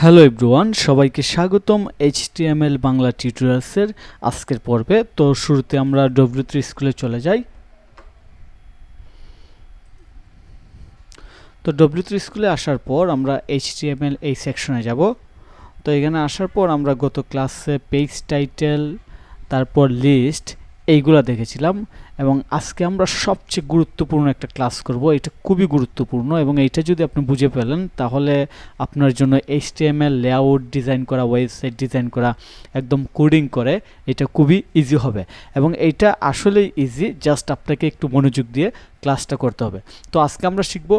Hello everyone সবাইকে স্বাগতম HTML Bangla টিউটোরিয়ালসের আজকের পর্বে। তো শুরুতে আমরা ডব্লিউ থ্রি স্কুলে চলে যাই। তো ডব্লিউ থ্রি স্কুলে আসার পর আমরা এইচটিএমএল এই সেকশনে যাব। তো এখানে আসার পর আমরা গত ক্লাসে পেজ টাইটেল তারপর লিস্ট এইগুলা দেখেছিলাম। এবং আজকে আমরা সবচেয়ে গুরুত্বপূর্ণ একটা ক্লাস করব। এটা খুবই গুরুত্বপূর্ণ এবং এইটা যদি আপনি বুঝে ফেলেন, তাহলে আপনার জন্য এইচটিএমএল লেআউট ডিজাইন করা ওয়েবসাইট ডিজাইন করা, একদম কোডিং করে এটা খুবই ইজি হবে এবং এইটা আসলেই ইজি জাস্ট আপনাকে একটু মনোযোগ দিয়ে ক্লাসটা করতে হবে। তো আজকে আমরা শিখব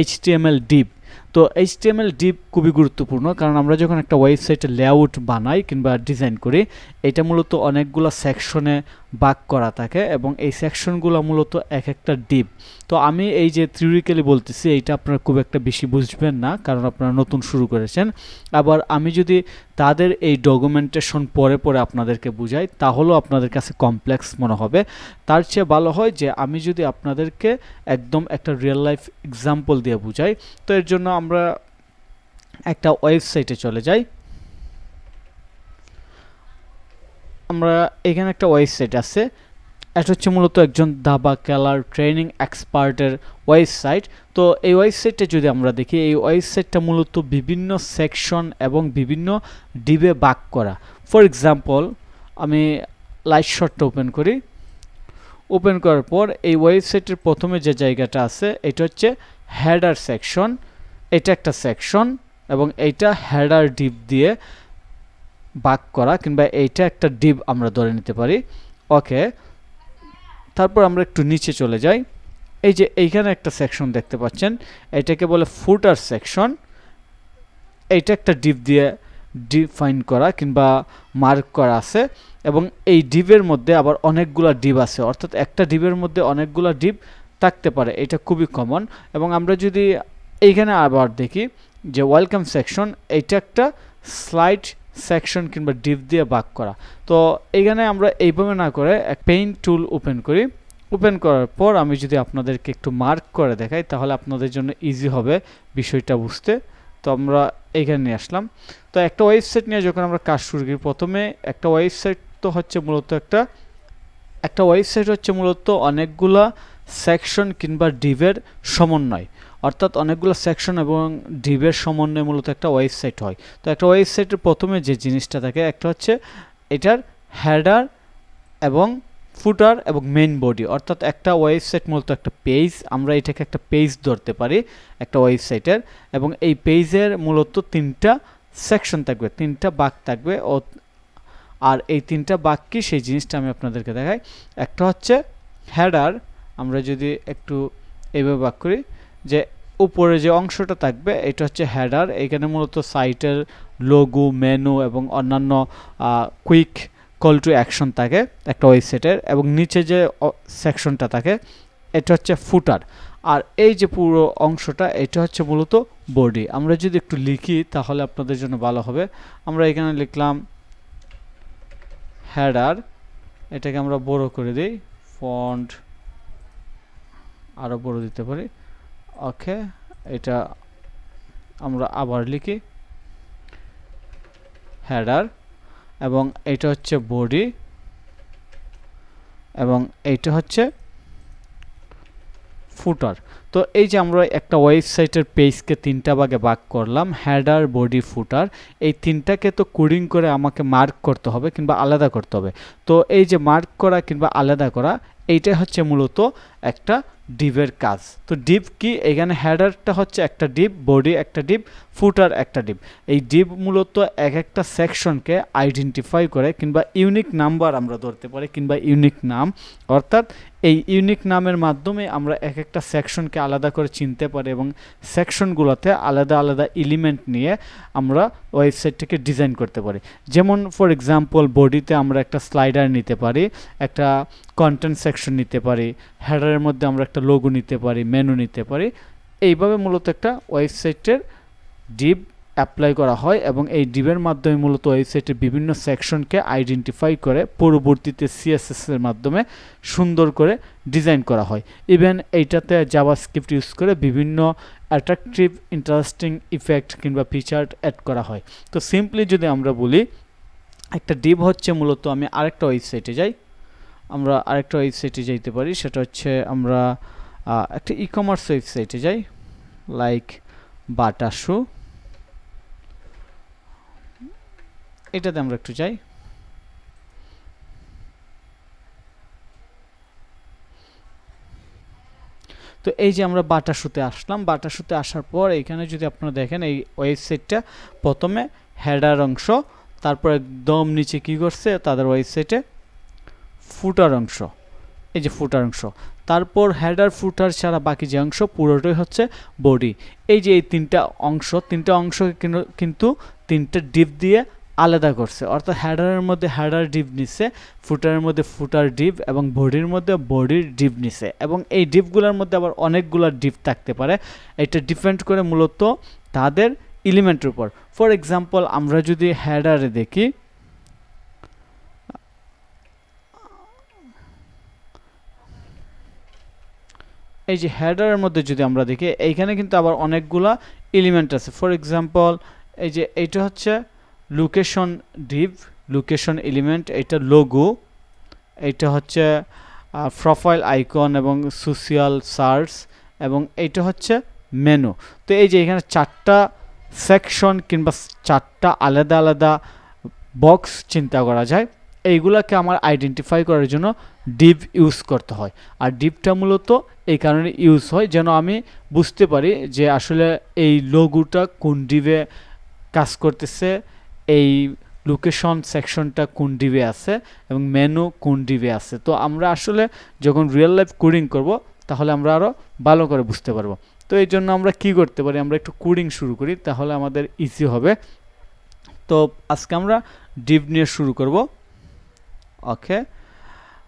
এইচটিএমএল ডিপ তো এইচটিএমএল ডিপ খুবই গুরুত্বপূর্ণ, কারণ আমরা যখন একটা ওয়েবসাইটের লেআউট বানাই কিংবা ডিজাইন করি, এটা মূলত অনেকগুলো সেকশনে ভাগ করা থাকে এবং এই সেকশনগুলো মূলত এক একটা ডিপ তো আমি এই যে থিওরিক্যালি বলতেছি, এইটা আপনারা খুব একটা বেশি বুঝবেন না, কারণ আপনারা নতুন শুরু করেছেন। আবার আমি যদি তাদের এই ডকুমেন্টেশন পরে পরে আপনাদেরকে বুঝাই, তাহলেও আপনাদের কাছে কমপ্লেক্স মনে হবে। তার চেয়ে ভালো হয় যে, আমি যদি আপনাদেরকে একদম একটা রিয়েল লাইফ এক্সাম্পল দিয়ে বুঝাই, তো এর জন্য আমরা একটা ওয়েবসাইটে চলে যাই। আমরা এখানে একটা ওয়েবসাইট আছে। এটা হচ্ছে মূলত একজন দাবা খেলার ট্রেনিং এক্সপার্টের ওয়েবসাইট। তো এই ওয়েবসাইটটা যদি আমরা দেখি, এই ওয়েবসাইটটা মূলত বিভিন্ন সেকশন এবং বিভিন্ন ডিবে বাক করা। ফর এক্সাম্পল, আমি লাইট শটটা ওপেন করি। ওপেন করার পর এই ওয়েবসাইটের প্রথমে যে জায়গাটা আছে, এটা হচ্ছে হেডার সেকশন। এটা একটা সেকশন এবং এইটা হেডার ডিপ দিয়ে বাক করা কিংবা এইটা একটা ডিপ আমরা ধরে নিতে পারি। ওকে তারপর আমরা একটু নিচে চলে যাই। এই যে এইখানে একটা সেকশন দেখতে পাচ্ছেন, এটাকে বলে ফুটার সেকশন এইটা একটা ডিপ দিয়ে ডিফাইন করা কিংবা মার্ক করা আছে এবং এই ডিপের মধ্যে আবার অনেকগুলা ডিপ আছে। অর্থাৎ একটা ডিপের মধ্যে অনেকগুলা ডিপ থাকতে পারে, এটা খুবই কমন এবং আমরা যদি এইখানে আবার দেখি যে ওয়েলকাম সেকশন এইটা একটা স্লাইড সেকশন কিংবা ডিপ দিয়ে বাক করা। তো এখানে আমরা এইভাবে না করে এক পেইন্ট টুল ওপেন করি। ওপেন করার পর আমি যদি আপনাদেরকে একটু মার্ক করে দেখাই, তাহলে আপনাদের জন্য ইজি হবে বিষয়টা বুঝতে। তো আমরা এইখানে নিয়ে আসলাম। তো একটা ওয়েবসাইট নিয়ে যখন আমরা কাজ শুরু করি, প্রথমে একটা ওয়েবসাইট তো হচ্ছে মূলত একটা একটা ওয়েবসাইট হচ্ছে মূলত অনেকগুলা সেকশন কিংবা ডিভের সমন্বয়। অর্থাৎ অনেকগুলো সেকশন এবং ডিভের সমন্বয়ে মূলত একটা ওয়েবসাইট হয়। তো একটা ওয়েবসাইটের প্রথমে যে জিনিসটা থাকে, একটা হচ্ছে এটার হেডার এবং ফুটার এবং মেইন বডি অর্থাৎ একটা ওয়েবসাইট মূলত একটা পেজ আমরা এটাকে একটা পেজ ধরতে পারি, একটা ওয়েবসাইটের এবং এই পেজের মূলত তিনটা সেকশন থাকবে, তিনটা বাক থাকবে। ও, আর এই তিনটা বাক কি? সেই জিনিসটা আমি আপনাদেরকে দেখাই। একটা হচ্ছে হেডার আমরা যদি একটু এইভাবে বাক করি, যে উপরে যে অংশটা থাকবে, এটা হচ্ছে হেডার এখানে মূলত সাইটের লোগো মেনু এবং অন্যান্য কুইক কল টু অ্যাকশন থাকে একটা ওয়েবসাইটের এবং নিচে যে সেকশনটা থাকে, এটা হচ্ছে ফুটার আর এই যে পুরো অংশটা, এটা হচ্ছে মূলত বডি আমরা যদি একটু লিখি, তাহলে আপনাদের জন্য ভালো হবে। আমরা এখানে লিখলাম হেডার এটাকে আমরা বড় করে দিই। ফন্ট আরও বড় দিতে পারি। ওকে, এটা আমরা আবার লিখি। হেডার এবং এটা হচ্ছে বডি এবং এইটা হচ্ছে ফুটার তো এই যে আমরা একটা ওয়েবসাইটের পেজকে তিনটা ভাগে ভাগ করলাম হেডার বডি ফুটার এই তিনটাকে তো কোডিং করে আমাকে মার্ক করতে হবে কিংবা আলাদা করতে হবে। তো এই যে মার্ক করা কিংবা আলাদা করা, এইটাই হচ্ছে মূলত একটা ডিপের কাজ। তো ডিপ কি? এখানে হেডারটা হচ্ছে একটা ডিপ বডি একটা ডিপ ফুটার একটা ডিপ। এই ডিপ মূলত এক একটা সেকশনকে আইডেন্টিফাই করে কিংবা ইউনিক নাম্বার আমরা ধরতে পারি কিংবা ইউনিক নাম। অর্থাৎ এই ইউনিক নামের মাধ্যমে আমরা এক একটা সেকশনকে আলাদা করে চিনতে পারি এবং সেকশনগুলোতে আলাদা আলাদা এলিমেন্ট নিয়ে আমরা ওয়েবসাইটটাকে ডিজাইন করতে পারি। যেমন ফর এক্সাম্পল বডিতে আমরা একটা স্লাইডার নিতে পারি, একটা কন্টেন্ট সেকশন নিতে পারি হেডারের মধ্যে আমরা একটা লোগো নিতে পারি মেনু নিতে পারি। এইভাবে মূলত একটা ওয়েবসাইটের ডিপ অ্যাপ্লাই করা হয় এবং এই ডিভের মাধ্যমে মূলত ওয়েবসাইটের বিভিন্ন সেকশনকে আইডেন্টিফাই করে পরবর্তীতে সিএসএস এর মাধ্যমে সুন্দর করে ডিজাইন করা হয়। ইভেন এইটাতে জাভাস্ক্রিপ্ট ইউজ করে বিভিন্ন অ্যাট্রাকটিভ ইন্টারেস্টিং ইফেক্ট কিংবা ফিচার অ্যাড করা হয়। তো সিম্পলি যদি আমরা বলি, একটা ডিভ হচ্ছে মূলত আমি আরেকটা ওয়েবসাইটে যাই। আমরা আরেকটা ওয়েবসাইটে যাইতে পারি, সেটা হচ্ছে আমরা একটা ই কমার্স ওয়েবসাইটে যাই লাইক বাটাসু এটাতে আমরা একটু যাই। তো এই যে আমরা বাটাসুতে আসলাম, বাটাসুতে আসার পর এখানে যদি আপনারা দেখেন এই ওয়েবসাইটটা, প্রথমে হেডার অংশ, তারপর একদম নিচে কি করছে, তাদের ওয়েবসাইটে ফুটার অংশ, এই যে ফুটার অংশ। তারপর হেডার, ফুটার ছাড়া বাকি যে অংশ, পুরোটাই হচ্ছে বডি। এই যে এই তিনটা অংশ তিনটা অংশ কিন্তু তিনটা ডিপ দিয়ে আলাদা করছে। অর্থাৎ হেডারের মধ্যে হেডার ডিপ নিছে ফুটারের মধ্যে ফুটার ডিপ এবং বডির মধ্যে বডির ডিপ নিছে এবং এই ডিপগুলোর মধ্যে আবার অনেকগুলো ডিপ থাকতে পারে। এটা ডিপেন্ড করে মূলত তাদের এলিমেন্টের উপর। ফর এক্সাম্পল আমরা যদি হেডারে দেখি, এই যে হেডারের মধ্যে যদি আমরা দেখি, এইখানে কিন্তু আবার অনেকগুলা এলিমেন্ট আছে। ফর এক্সাম্পল এই যে এইটা হচ্ছে লোকেশন ডিভ লোকেশন এলিমেন্ট এটা লোগো এইটা হচ্ছে প্রোফাইল আইকন এবং সোশিয়াল সার্চ এবং এইটা হচ্ছে মেনু তো এই যে এখানে চারটা সেকশন কিংবা চারটা আলাদা আলাদা বক্স চিন্তা করা যায়, এইগুলাকে আমার আইডেন্টিফাই করার জন্য ডিপ ইউজ করতে হয়। আর ডিপটা মূলত এই কারণে ইউজ হয় যেন আমি বুঝতে পারি যে আসলে এই লোগোটা কোন ডিবে কাজ করতেছে এই লোকেশন সেকশনটা কোন ডিবে আছে এবং মেনু কোন ডিবে আছে। তো আমরা আসলে যখন রিয়েল লাইফ কোডিং করব, তাহলে আমরা আরও ভালো করে বুঝতে পারব। তো এই জন্য আমরা কি করতে পারি? আমরা একটু কোডিং শুরু করি, তাহলে আমাদের ইজি হবে। তো আজকে আমরা ডিপ নিয়ে শুরু করব। ওকে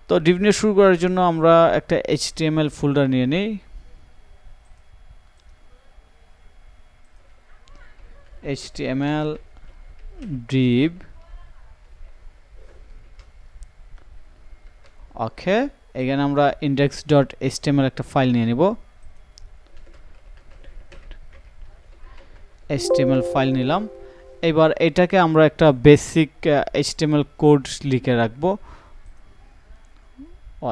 তো ডিপ নিয়ে শুরু করার জন্য আমরা একটা এইচটিএমএল ফোল্ডার নিয়ে নিই। এইচটিএমএল ডিপ ওকে এখানে আমরা ইন্ডেক্স ডট এইচটিএমএল একটা ফাইল নিয়ে নিব। এইচটিএমএল ফাইল নিলাম। এবার এটাকে আমরা একটা বেসিক এইচটিএমএল কোড লিখে রাখব।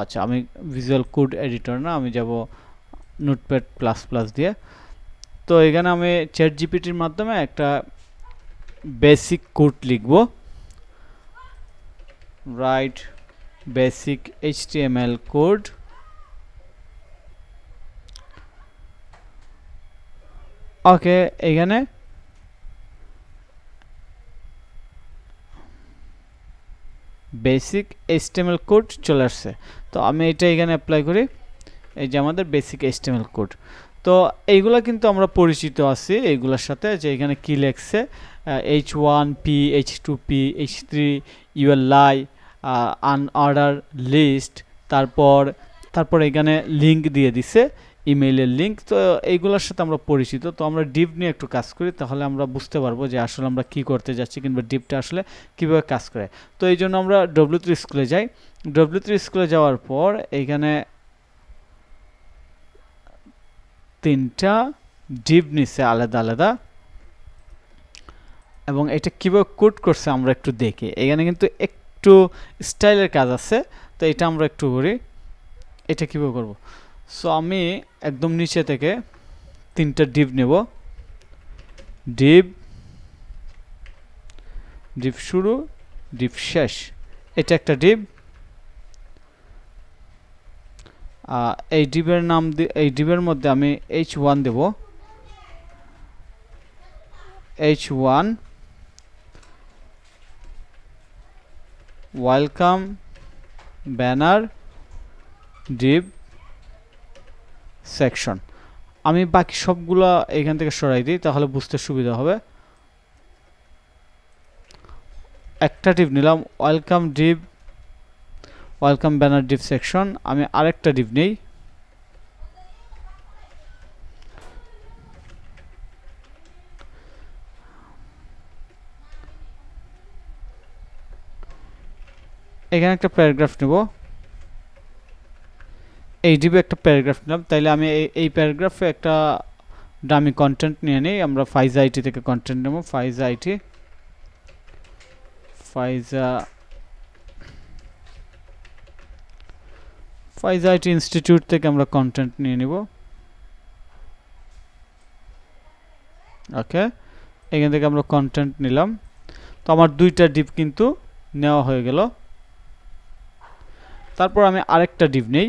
আচ্ছা আমি ভিজুয়াল কোড এডিটর না, আমি যাব নোটপ্যাড প্লাস প্লাস দিয়ে। তো এখানে আমি চ্যাট জিপিটির মাধ্যমে একটা বেসিক কোড লিখব। Right basic HTML code okay এখানে বেসিক এইচটিএমএল কোড চলে আসছে। তো আমি এটা এখানে অ্যাপ্লাই করি। এই যে আমাদের বেসিক এইচটিএমএল কোড তো এইগুলা কিন্তু আমরা পরিচিত আছি, এইগুলোর সাথে যে এখানে কি লেখছে H one P H two P H three ULI unordered list তারপর তারপর এখানে লিঙ্ক দিয়ে দিছে ইমেইলের লিঙ্ক তো এইগুলোর সাথে আমরা পরিচিত, তো আমরা ডিপ নিয়ে একটু কাজ করি, তাহলে আমরা বুঝতে পারব যে আসলে আমরা কি করতে যাচ্ছি কিংবা ডিপটা আসলে কীভাবে কাজ করে। তো এই জন্য আমরা ডব্লিউ থ্রি স্কুলে যাই। ডব্লিউ থ্রি স্কুলে যাওয়ার পর এইখানে তিনটা ডিপ নিছে আলাদা আলাদা। এবং এটা কীভাবে কোড করছে আমরা একটু দেখি। এখানে কিন্তু একটু স্টাইলের কাজ আছে, তো এটা আমরা একটু করি। এটা কীভাবে করব? সো আমি একদম নিচে থেকে তিনটা ডিপ নেব। ডিপ ডিপ শুরু, ডিপ শেষ। এটা একটা ডিপ। এই ডিপের নাম এই ডিপের মধ্যে আমি এইচ ওয়ান দেব। H one welcome banner div section. আমি বাকি সবগুলো এখান থেকে সরাই দিই, তাহলে বুঝতে সুবিধা হবে। একটা ডিপ নিলাম, welcome div, welcome banner div section. আমি আরেকটা ডিপ নেই। এখানে একটা প্যারাগ্রাফ নেব। এই ডিবে একটা প্যারাগ্রাফ নিলাম। তাইলে আমি এই এই প্যারাগ্রাফে একটা ডামি কন্টেন্ট নিয়ে নিই। আমরা ফাইজা আইটি থেকে কন্টেন্ট নেব। ফাইজা IT Faiza Faiza IT institute থেকে আমরা কন্টেন্ট নিয়ে নিব। ওকে এখান থেকে আমরা কন্টেন্ট নিলাম। তো আমার দুইটা ডিপ কিন্তু নেওয়া হয়ে গেল। তারপর আমি আরেকটা ডিপ নেই।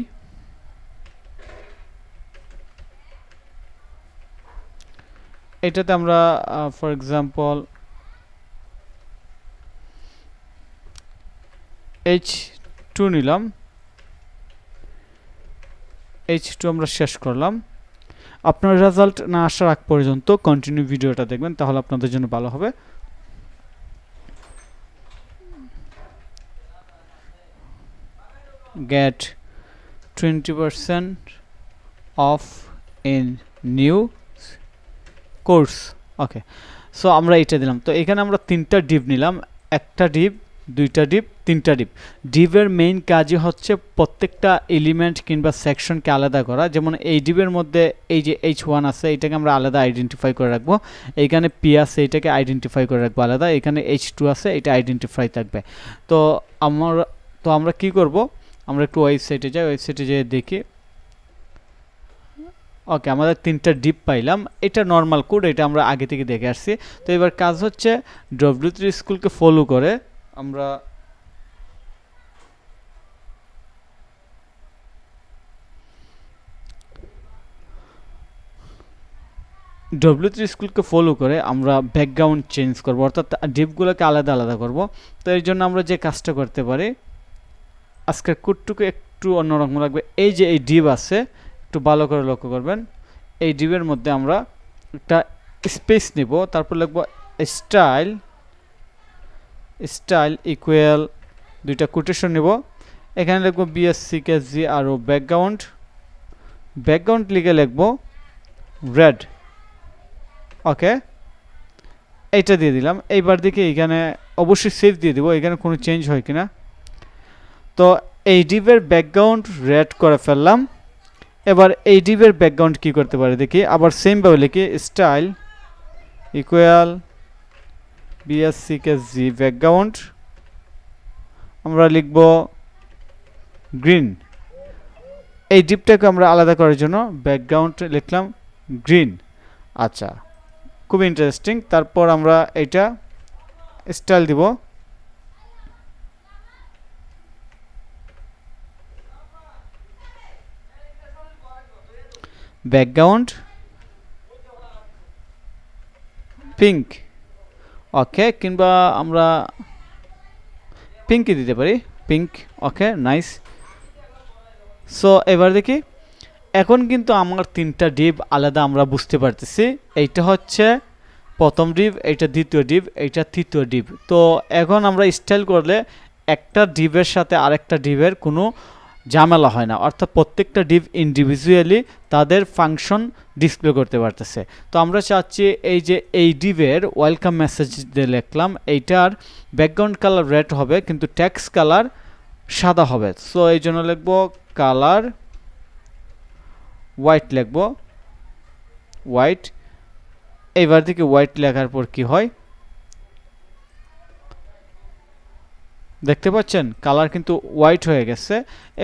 এটাতে আমরা ফর এক্সাম্পল এইচ টু নিলাম। এইচ টু আমরা শেষ করলাম। আপনার রেজাল্ট না আসার আগ পর্যন্ত কন্টিনিউ ভিডিওটা দেখবেন, তাহলে আপনাদের জন্য ভালো হবে। Get 20% off in new course okay so আমরা এটা দিলাম। তো এখানে আমরা তিনটা ডিপ নিলাম। একটা ডিপ, দুইটা ডিপ, তিনটা ডিপ। ডিপের মেইন কাজই হচ্ছে প্রত্যেকটা এলিমেন্ট কিংবা সেকশনকে আলাদা করা। যেমন এই ডিপের মধ্যে এই যে এইচ ওয়ান আছে এইটাকে আমরা আলাদা আইডেন্টিফাই করে রাখব। এইখানে পি আছে এইটাকে আইডেন্টিফাই করে রাখব আলাদা। এখানে এইচ টু আছে, এটা আইডেন্টিফাই থাকবে। তো আমরা তো আমরা কি করব? আমরা একটু ওয়েবসাইটে যাই ওয়েবসাইটে যেয়ে দেখি। ওকে আমাদের তিনটা ডিপ পাইলাম। এটা নর্মাল কোড এটা আমরা আগে থেকে দেখে আসছি। তো এবার কাজ হচ্ছে ডব্লিউ থ্রি স্কুলকে ফলো করে আমরা ডব্লিউ থ্রি স্কুলকে ফলো করে আমরা ব্যাকগ্রাউন্ড চেঞ্জ করব। অর্থাৎ ডিপগুলোকে আলাদা আলাদা করব। তো এর জন্য আমরা যে কাজটা করতে পারি আজকের কোডটুকু একটু অন্যরকম লাগবে। এই যে এই ডিপ আছে, একটু ভালো করে লক্ষ্য করবেন। এই ডিপের মধ্যে আমরা একটা স্পেস নেব, তারপর লিখব স্টাইল স্টাইল ইকুয়াল দুইটা কোটেশন নেব। এখানে লিখব বিএসসি কেজি আরও ব্যাকগ্রাউন্ড ব্যাকগ্রাউন্ড লিখে লিখব রেড ওকে এইটা দিয়ে দিলাম। এইবার দিকে এখানে অবশ্যই সেভ দিয়ে দিব, এখানে কোনো চেঞ্জ হয় কিনা। তো এই ডিপের ব্যাকগ্রাউন্ড রেড করে ফেললাম। এবার এই ডিপের ব্যাকগ্রাউন্ড কি করতে পারে দেখি। আবার সেমভাবে লিখি style equal BSC K G background আমরা লিখব গ্রিন এই ডিপটাকে আমরা আলাদা করার জন্য ব্যাকগ্রাউন্ড লিখলাম গ্রিন আচ্ছা খুব ইন্টারেস্টিং তারপর আমরা এটা স্টাইল দিব। ব্যাকগ্রাউন্ড পিঙ্ক ওকে কিংবা আমরা পিঙ্কই দিতে পারি পিঙ্ক ওকে নাইস সো এবার দেখি, এখন কিন্তু আমার তিনটা ডিপ আলাদা আমরা বুঝতে পারতেছি, এইটা হচ্ছে প্রথম ডিপ, এইটা দ্বিতীয় ডিপ, এইটা তৃতীয় ডিপ। তো এখন আমরা স্টাইল করলে একটা ডিপের সাথে আরেকটা ডিপের কোনো ঝামেলা হয় না। অর্থাৎ প্রত্যেকটা ডিভ ইন্ডিভিজুয়ালি তাদের ফাংশন ডিসপ্লে করতে পারতেছে। তো আমরা চাচ্ছি এই যে এই ডিভের ওয়েলকাম মেসেজ দিয়ে লিখলাম, এইটার ব্যাকগ্রাউন্ড কালার রেড হবে, কিন্তু ট্যাক্স কালার সাদা হবে। সো এই জন্য লিখব কালার হোয়াইট লিখব। হোয়াইট এইবার থেকে হোয়াইট লেখার পর কি হয়। দেখতে পাচ্ছেন? কালার কিন্তু হোয়াইট হয়ে গেছে।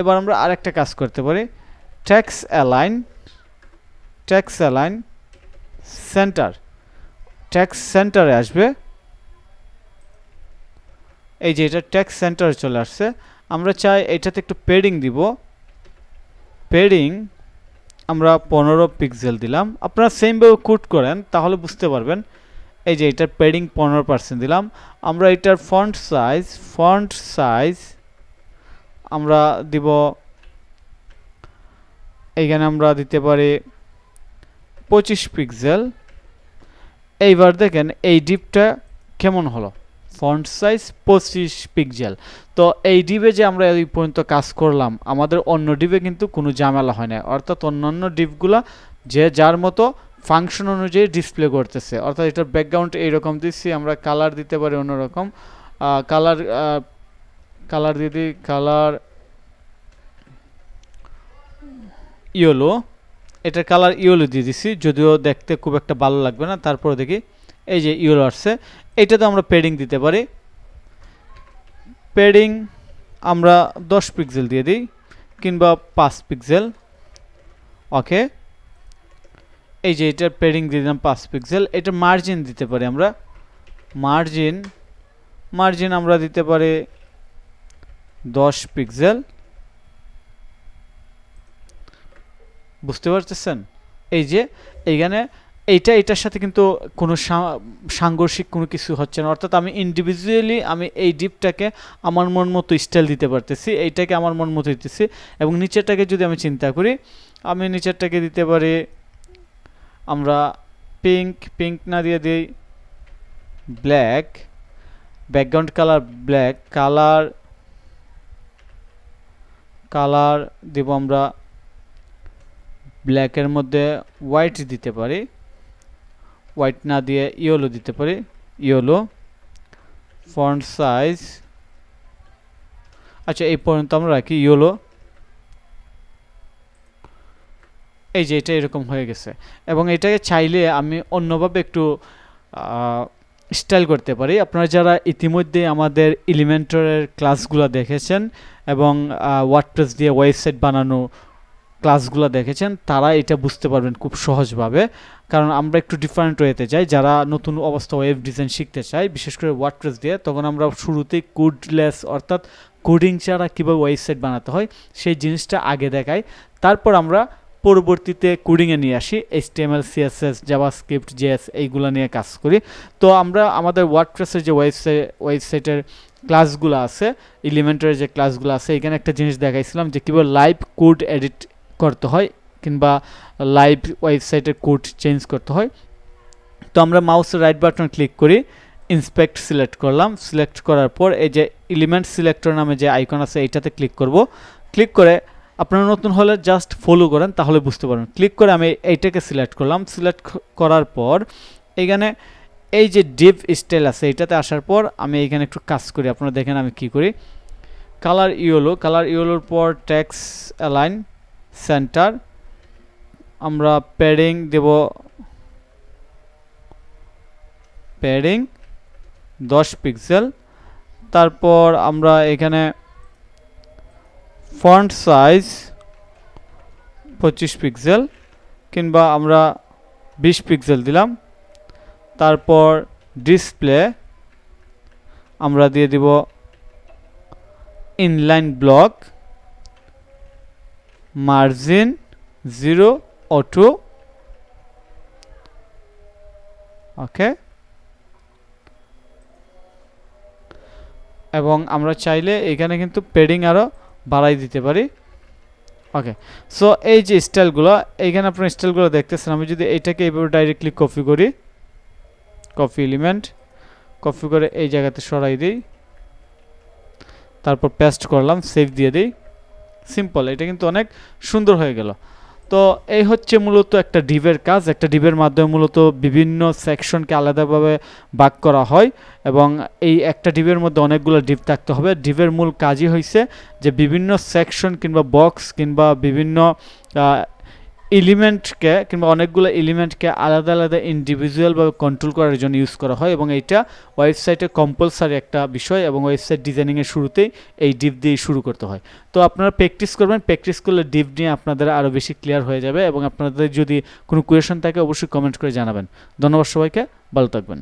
এবার আমরা আরেকটা কাজ করতে পারি। Text align text align center text সেন্টারে আসবে। এই যে এটা ট্যাক্স সেন্টারে চলে আসছে। আমরা চাই এটাতে একটু পেডিং দিব। পেডিং আমরা পনেরো পিক্সেল দিলাম। আপনারা সেমভাবে কুট করেন, তাহলে বুঝতে পারবেন এই যে এটার পেডিং পনেরো পার্সেন্ট দিলাম। আমরা এটার ফন্ট সাইজ ফন্ট সাইজ আমরা দিব, এইখানে আমরা দিতে পারি পঁচিশ পিক্সেল এইবার দেখেন এই ডিপটা কেমন হলো? ফন্ট সাইজ পঁচিশ পিক্সেল তো এই ডিবে যে আমরা এই পর্যন্ত কাজ করলাম, আমাদের অন্য ডিবে কিন্তু কোনো ঝামেলা হয় না অর্থাৎ অন্যান্য ডিপগুলা যে যার মতো ফাংশন অনুযায়ী ডিসপ্লে করতেছে। অর্থাৎ এটার ব্যাকগ্রাউন্ড এইরকম দিচ্ছি, আমরা কালার দিতে পারি অন্যরকম। কালার কালার দিয়ে দিই কালার ইয়েলো এটার কালার ইয়েলো দিয়ে দিছি, যদিও দেখতে খুব একটা ভালো লাগবে না, তারপরে দেখি এই যে ইয়েলো আসছে। এটা তো আমরা পেডিং দিতে পারি। পেডিং আমরা দশ পিক্সেল দিয়ে দিই, কিংবা পাঁচ পিক্সেল ওকে এই যে এটার পেডিং দিয়ে দিলাম পাঁচ পিক্সেল এটা মার্জিন দিতে পারি আমরা। মার্জিন মার্জিন আমরা দিতে পারি দশ পিক্সেল বুঝতে পারতেছেন? এই যে এইখানে এইটা, এটার সাথে কিন্তু কোনো সাংঘর্ষিক কোনো কিছু হচ্ছে না। অর্থাৎ আমি ইন্ডিভিজুয়ালি আমি এই ডিপটাকে আমার মন মতো স্টাইল দিতে পারতেছি, এইটাকে আমার মন মতো দিতেছি এবং নিচেরটাকে যদি আমি চিন্তা করি, আমি নিচেরটাকে দিতে পারি আমরা পিঙ্ক পিঙ্ক না দিয়ে দিই black background colour black colour colour দেব আমরা ব্ল্যাকের মধ্যে হোয়াইট দিতে পারি হোয়াইট না দিয়ে ইয়েলো দিতে পারি ইয়েলো ফন্ট সাইজ আচ্ছা এই পর্যন্ত আমরা রাখি ইয়েলো এই যে এটা এরকম হয়ে গেছে। এবং এটাকে চাইলে আমি অন্যভাবে একটু স্টাইল করতে পারি। আপনারা যারা ইতিমধ্যে আমাদের এলিমেন্টারের ক্লাসগুলো দেখেছেন এবং ওয়ার্ডপ্রেস দিয়ে ওয়েবসাইট বানানো ক্লাসগুলো দেখেছেন, তারা এটা বুঝতে পারবেন খুব সহজভাবে। কারণ আমরা একটু ডিফারেন্ট ওয়েতে যাই। যারা নতুন অবস্থা ওয়েব ডিজাইন শিখতে চাই বিশেষ করে ওয়ার্ডপ্রেস দিয়ে, তখন আমরা শুরুতেই কোডলেস অর্থাৎ কোডিং ছাড়া কীভাবে ওয়েবসাইট বানাতে হয়, সেই জিনিসটা আগে দেখাই। তারপর আমরা পরবর্তীতে কোডিংয়ে নিয়ে আসি H T M L CSS JavaScript JS এইগুলো নিয়ে কাজ করি। তো আমরা আমাদের ওয়ার্ডপ্রেসের যে ওয়েবসাইট ওয়েবসাইটের ক্লাসগুলো আছে এলিমেন্টারের যে ক্লাসগুলো আছে, এখানে একটা জিনিস দেখাইছিলাম যে কীভাবে লাইভ কোড এডিট করতে হয় কিংবা লাইভ ওয়েবসাইটের কোড চেঞ্জ করতে হয়। তো আমরা মাউসের রাইট বাটন ক্লিক করি ইন্সপেক্ট সিলেক্ট করলাম। সিলেক্ট করার পর এই যে এলিমেন্ট সিলেক্টর নামে যে আইকন আছে, এইটাতে ক্লিক করব। ক্লিক করে আপনারা নতুন হলে জাস্ট ফলো করেন, তাহলে বুঝতে পারবেন। ক্লিক করে আমি এইটাকে সিলেক্ট করলাম। সিলেক্ট করার পর এইখানে এই যে ডিপ স্টাইল আছে, এটাতে আসার পর আমি এখানে একটু কাজ করি। আপনারা দেখেন আমি কি করি। কালার ইয়েলো কালার ইয়েলোর পর ট্যাক্স অ্যালাইন সেন্টার আমরা প্যাডিং দেব প্যাডিং দশ পিক্সেল তারপর আমরা এখানে ফন্ট সাইজ পঁচিশ পিক্সেল কিংবা আমরা বিশ পিক্সেল দিলাম। তারপর ডিসপ্লে আমরা দিয়ে দিব inline block, margin zero auto okay. এবং আমরা চাইলে এখানে কিন্তু পেডিং আরও বাড়াই দিতে পারি। ওকে সো এই যে স্টাইলগুলো এইখানে আপনার স্টাইলগুলো দেখতেছেন। আমি যদি এইটাকে এইভাবে ডাইরেক্টলি কপি করি কপি এলিমেন্ট কপি করে এই জায়গাতে সরাই দিই। তারপর পেস্ট করলাম সেভ দিয়ে দিই। সিম্পল এটা কিন্তু অনেক সুন্দর হয়ে গেল। তো এই হচ্ছে মূলত একটা ডিভের কাজ। একটা ডিভের মাধ্যমে মূলত বিভিন্ন সেকশনকে আলাদাভাবে ভাগ করা হয় এবং এই একটা ডিভের মধ্যে অনেকগুলো ডিভ থাকতে হবে। ডিভের মূল কাজই হয়েছে যে বিভিন্ন সেকশন কিংবা বক্স কিংবা বিভিন্ন এলিমেন্টকে কিংবা অনেকগুলো এলিমেন্টকে আলাদা আলাদা ইন্ডিভিজুয়ালভাবে কন্ট্রোল করার জন্য ইউজ করা হয় এবং এইটা ওয়েবসাইটে কম্পালসারি একটা বিষয় এবং ওয়েবসাইট ডিজাইনিংয়ের শুরুতেই এই ডিপ দিয়ে শুরু করতে হয়। তো আপনারা প্র্যাকটিস করবেন প্র্যাকটিস করলে ডিপ নিয়ে আপনাদের আরও বেশি ক্লিয়ার হয়ে যাবে এবং আপনাদের যদি কোনো কোয়েশন থাকে অবশ্যই কমেন্ট করে জানাবেন। ধন্যবাদ সবাইকে, ভালো থাকবেন।